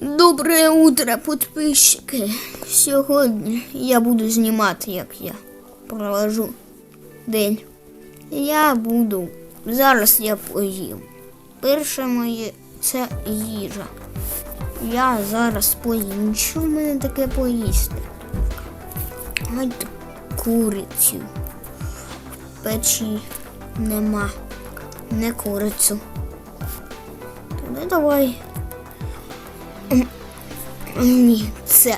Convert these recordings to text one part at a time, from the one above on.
Доброе утро, підписчики. Сьогодні я буду знімати, як я провожу день. Я буду. Зараз я поїм. Перше моє це їжа. Я зараз поїм. Що в мене таке поїсти? Гать курицю. Печі нема. Не курицю. Тоді давай. Ні, це.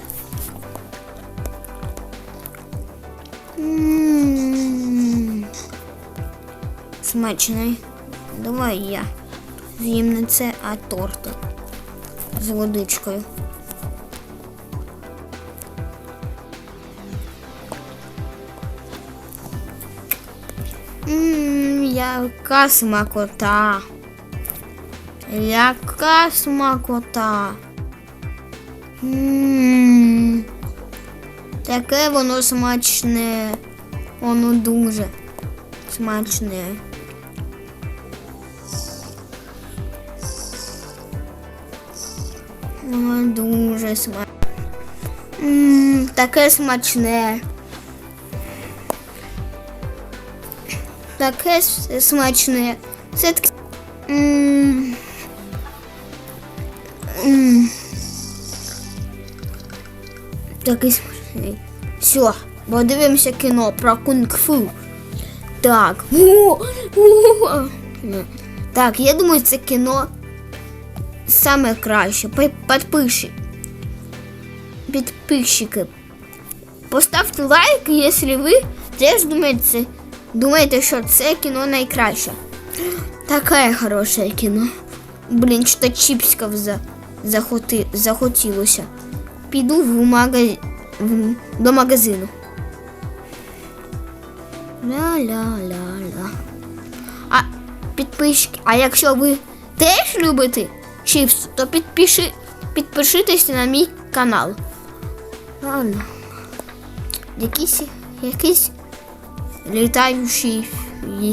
Смачний. Давай я з'їм не це, а торт з водичкою. Ммм, яка смакота. Яка смакота. Ммм. Таке воно смачне. Воно дуже смачне. Воно дуже смачне. Ммм, таке смачне. Таке смачне. Все таки. Смачний. Все, подивимося кіно про кунг-фу. Так. Так, я думаю, це кіно саме краще. Пи- Підпиши. Підписчики. Поставте лайк, якщо ви теж думаєте, думаєте, що це кіно найкраще. Таке хороше кіно. Блін, що чіпськов за, захоти, захотілося. Піду в магаз... в... до магазину. Ля-ля-ля-ля. А підписчики, а якщо ви теж любите чіпс, то підпиши, підпишитеся на мій канал. Ладно. Якийсь, якийсь літаючий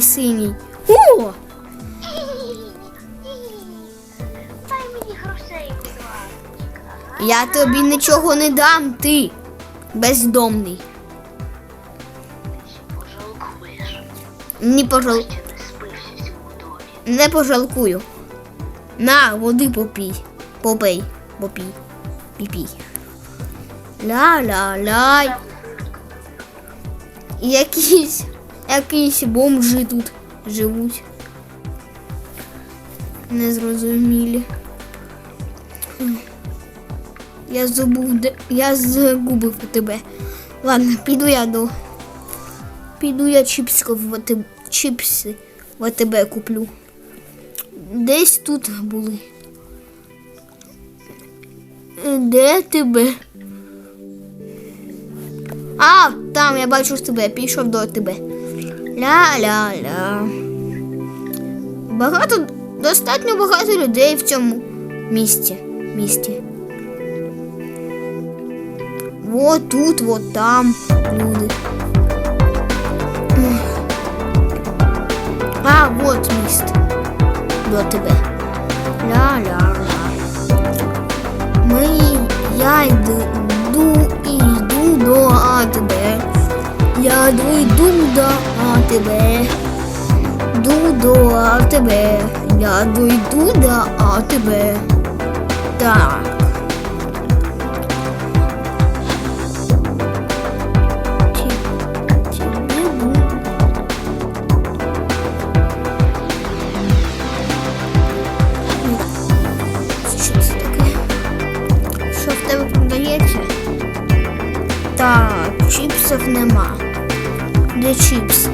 синій. О! Я тобі нічого не дам, ти бездомний. Не, пожал... не пожалкую. На, води попій. Попий, попій. Піпій. Ля-ля-ля. Якісь, якісь бомжи тут живуть. Незрозумілі. Я забув. Я загубив тебе. Ладно, піду я до. Піду я чіпско в чіпси в АТБ куплю. Десь тут були. Де тебе? А, там я бачу тебе, пішов до тебе. Ля-ля-ля. Багато, достатньо багато людей в цьому місті. місті. Вот тут, вот там люди. А, вот міст. До тебе. Ля-ля-ля. Ми, я йду, і йду до АТБ. Я йду, йду до АТБ. Йду до АТБ. Я йду, йду до АТБ. Так. Тебе? Так, чіпсів нема. Де чіпси?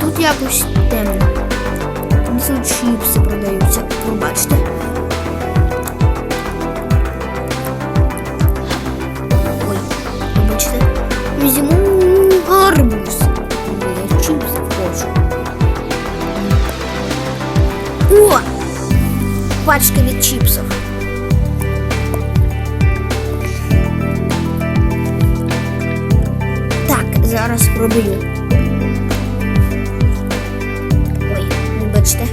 Тут? Якось темно. Тут чіпси продаються, пробачте. Пачка від чіпсів. Так, зараз Зараз пробую. Ой, вибачте.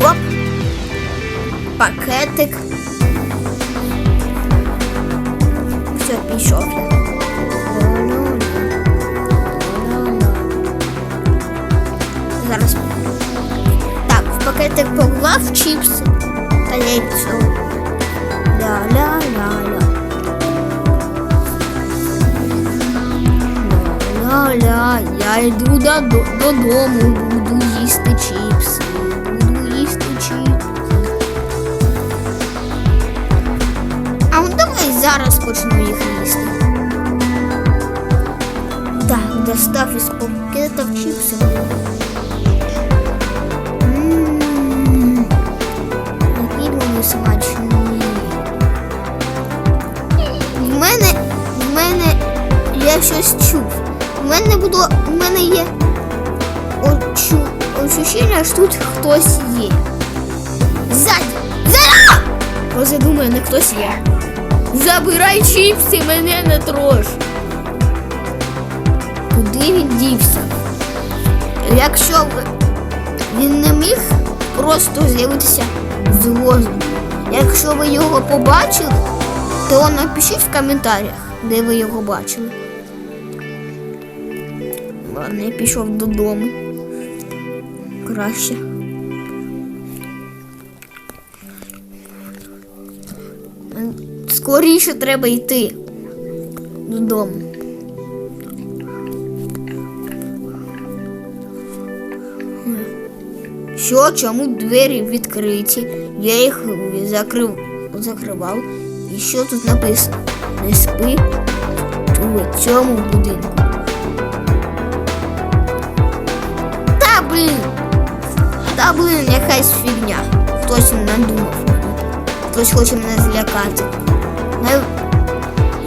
Оп. Пакетик. Все, пішов я. Пакетик поклав чіпси яйцо. Ля-ля-ля-ля. Ля-ля, я йду додо- додому, буду їсти чіпси. Буду їсти чіпси. А давай зараз почну їх їсти. Так, достав із пакета чіпси. Які смачні. В мене, в мене я щось чув. В мене було, в мене є очу, ощущення, що тут хтось є. Ззаді! Ззаді! Просто думаю, не хтось є. Забирай чіпси, мене не трош. Куди він дівся? Якщо він не міг просто з'явитися з воздуху. Якщо ви його побачили, то напишіть в коментарях, де ви його бачили. Ладно, я пішов додому. Краще. Скоріше треба йти додому. Що, чому двері відкриті? Я їх закрив, закривав. І що тут написано? Не спи у цьому будинку. Та блін! Та блін, якась фігня. Хтось надумав. Хтось хоче мене злякати.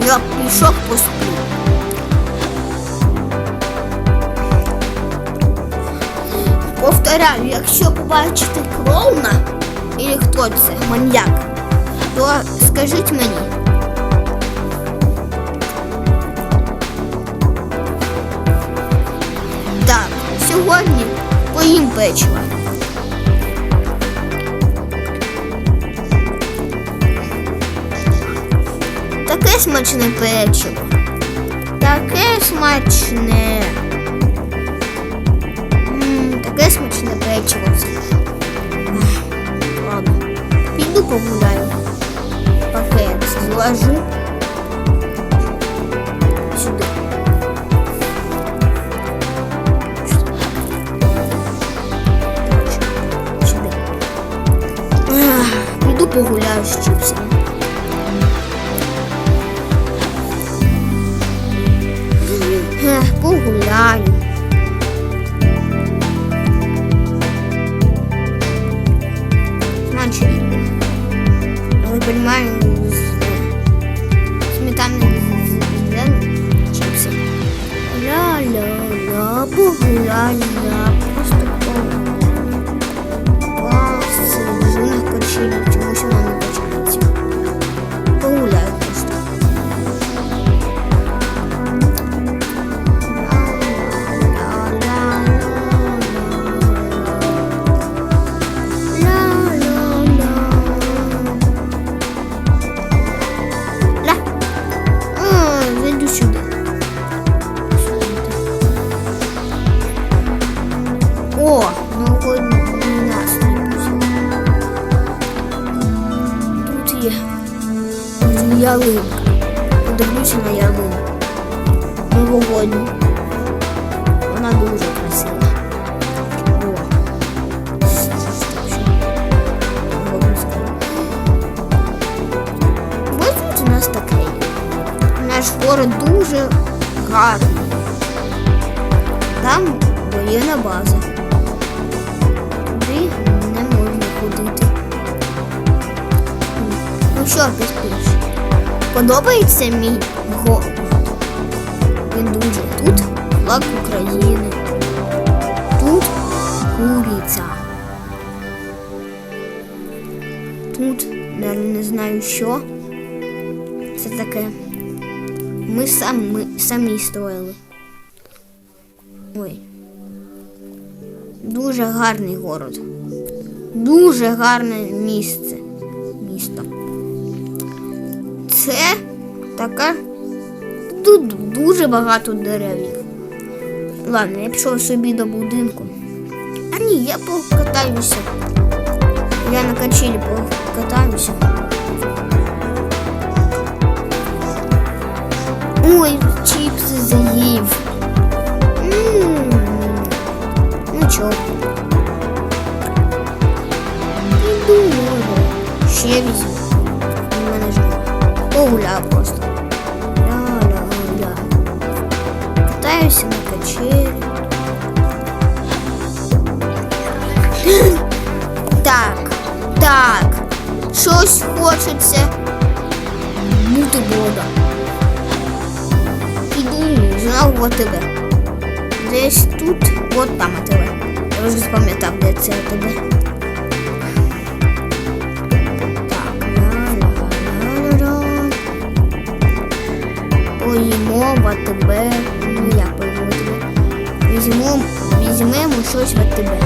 Я пішов посплю. Повторяю, якщо побачите клоуна, і хто це, маньяк, то скажіть мені. Так, сьогодні поїм печива. Таке смачне печиво. Таке смачне. Це. Ладно. Піду погуляю. Пакет зложу. Сюди. Ах, Піду погуляю з чіпсами. Ех, Погуляю. вы понимаем, сметанные чипсы. Ля-ля-ля, погуляли, Новогодню. Вона дуже красива. Ось у нас таке є. Наш город дуже гарний. Там воєнна база. Туди не можна ходити. Ну що, підпиш? Подобається мій город? Флаг України. Тут куриця. Тут, навіть не знаю що. Це таке Ми самі, самі строїли. Ой. Дуже гарний город. Дуже гарне місце. Місто. Це така. Тут дуже багато деревів. Ладно, я пішов собі до будинку. А ні, я покатаюся. Я на качелі покатаюся. Ой, чіпси заїв. М, Нічого. Іду може. Ще візьму. У мене ж нема. Погуляв просто. Ля-ля-ля. Катаюся Так, так. Щось хочеться бути Бога. Іду знову тебе. Десь тут, от там АТВ. Я вже запам'ятав, де це ла-ла-ла-ла-ла. Поїмо АТБ. Ну? Візьмемо, візьмемо щось від тебе.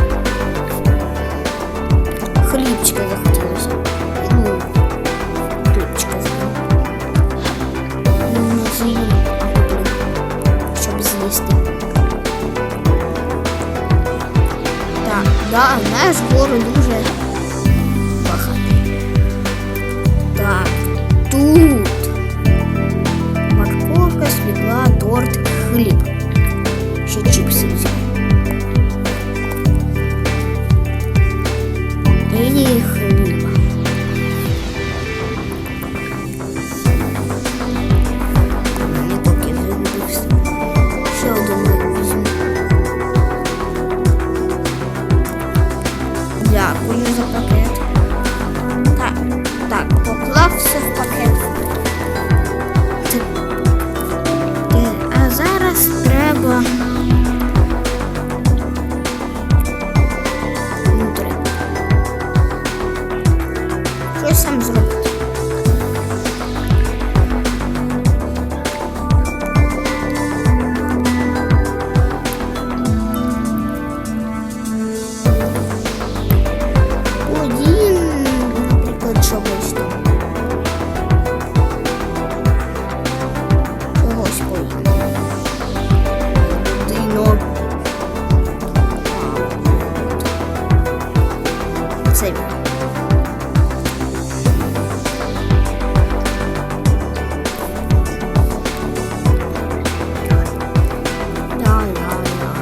Хлібчика захотілося. Ну, хлібчика. Ну, не куплю, щоб з'їсти. Так, да, наш гору дуже Це він. Да-да-да.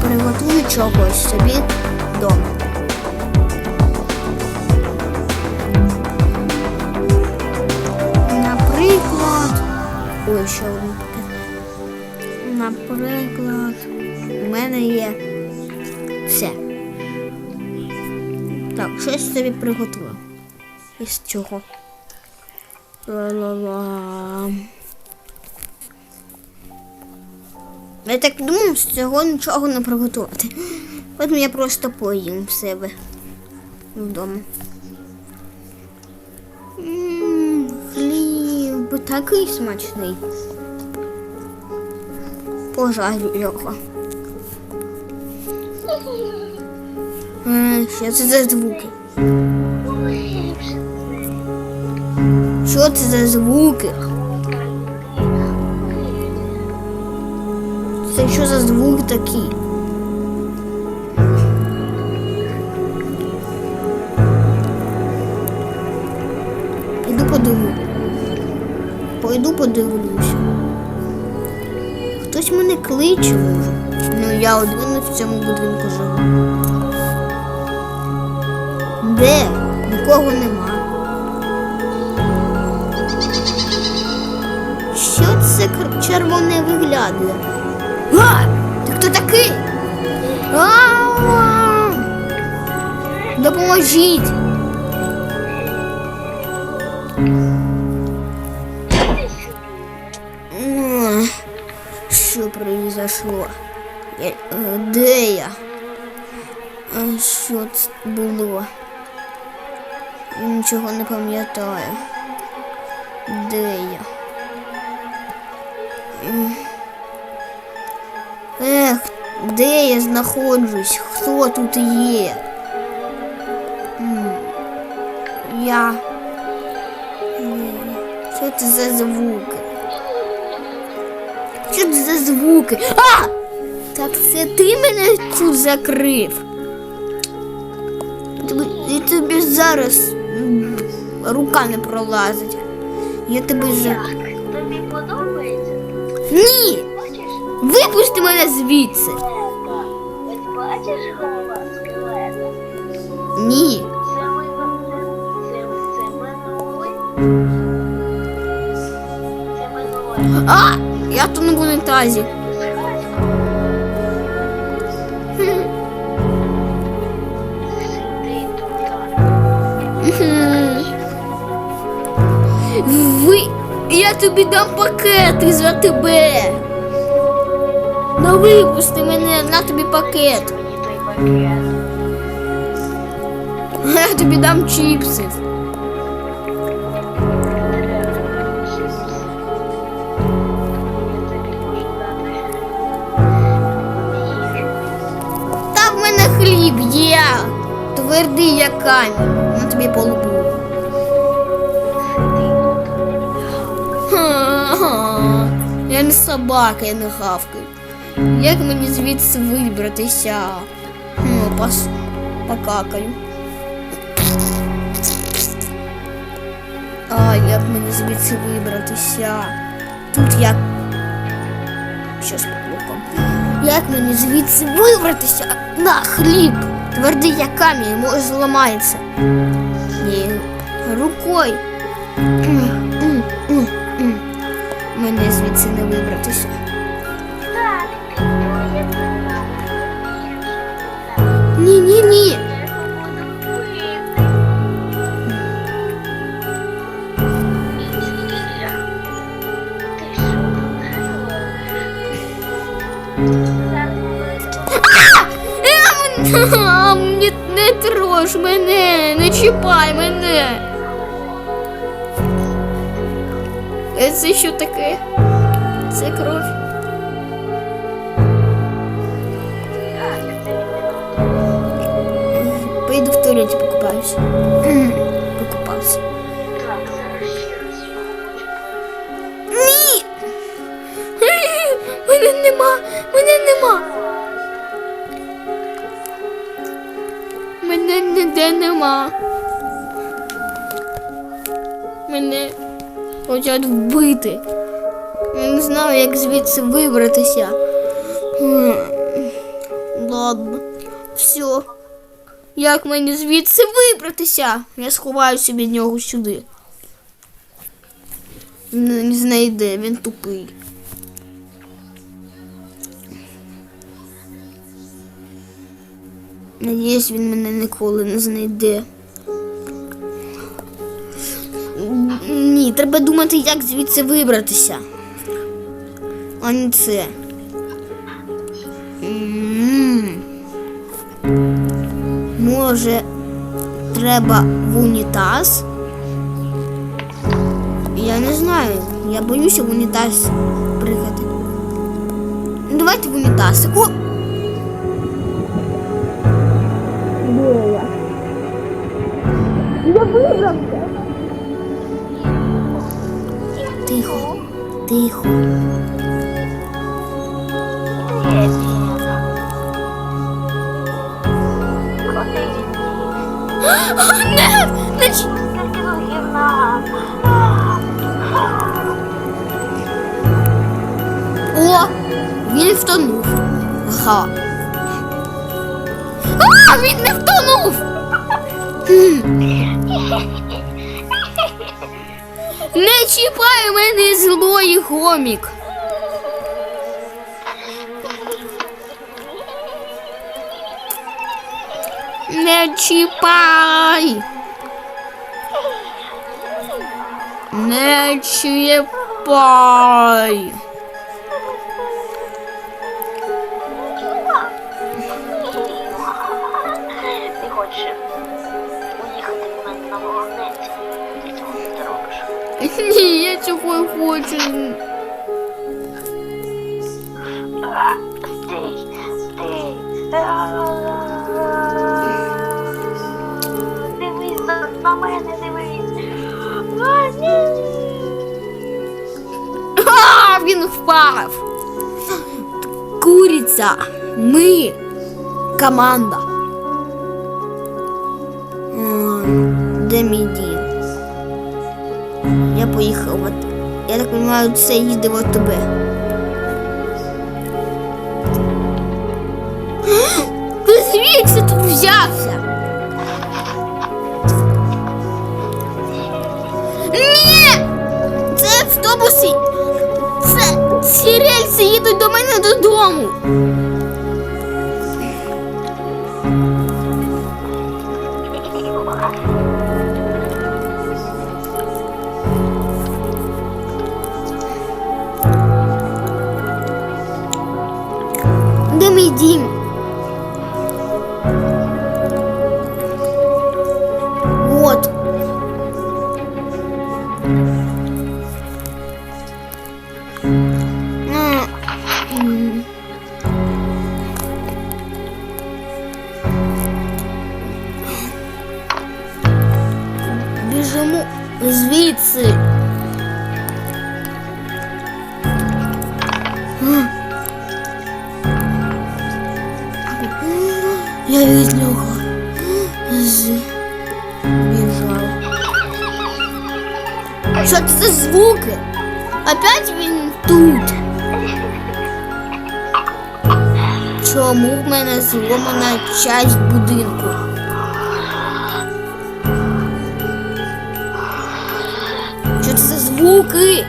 Приготую чогось собі щось собі приготую. Із цього. Ла-ла-ла. Я так думав, з цього нічого не приготувати. Потім я просто поїм в себе вдома. М, Хліб такий смачний. Пожарю його. Що це за звуки? Що це за звуки? Це що за звук такий? Піду подивлю. Пойду подивлюся. Хтось мене кличе. Ну я один в цьому будинку живу. Де? Нікого нема. Що це червоне виглядає? А! Ти хто такий? А! Допоможіть! Що произошло? Е, де я? Що це було? Нічого не пам'ятаю. Де я? Ех, де я знаходжусь? Хто тут є? Я. Що це за звуки? Що це за звуки? А! Так це ти мене тут закрив. І тобі зараз рука не пролазить. Я тебе за. Тобі подобається? Ні! Випусти мене звідси! Скелета. Ось бачиш голова скелета? Ні. Це ми це, це, це минулий. Я тобі дам пакети за тебе. Ну випусти мене, на тобі пакет. Я тобі дам чіпси. Та в мене хліб є. Твердий як камінь. На тобі полубу. Собака, я не гавкаю. Як мені звідси вибратися? Ну, пос... покакаю. А, як мені звідси вибратися? Тут як. Щось поплуком. Як мені звідси вибратися? На хліб! Твердий як камінь, може зламається. Ні, рукою. Звідси не вибратися. Ні, ні, ні. А, Не, трош мене, не чіпай мене. Це що таке? Туалеті покупаюсь. Покупався. Ні! Мене нема! Мене нема! Мене ніде нема. Мене хочуть вбити. Я не знаю, як звідси вибратися. Ладно, все. Як мені звідси вибратися? Я сховаюся від нього сюди. Не, знайде, він тупий. Надіюсь, він мене ніколи не знайде. Ні, треба думати, як звідси вибратися. А не це. М. Може, треба в унітаз? Я не знаю. Я боюся в унітаз пригати. Ну, Давайте в унітаз. О! Де я? Я. Тихо, тихо. О, він втонув. Ага. А, він не втонув. Не чіпай мене злої гомік. Не чіпай! Не чіпай! Ти не робиш? Я цього не хочу. Стій, стій. На мене, дивись. А, він впав. Куриця. Ми. Команда. Де мій дім? Я поїхав. От. Я так розумію, це їде в тебе. Ти звідси тут взявся? Ні! Це автобуси! Це ці рельси їдуть до мене додому. Я від нього збіжав. Що це за звуки? Опять він тут. Чому в мене зломана часть будинку? Що це за звуки?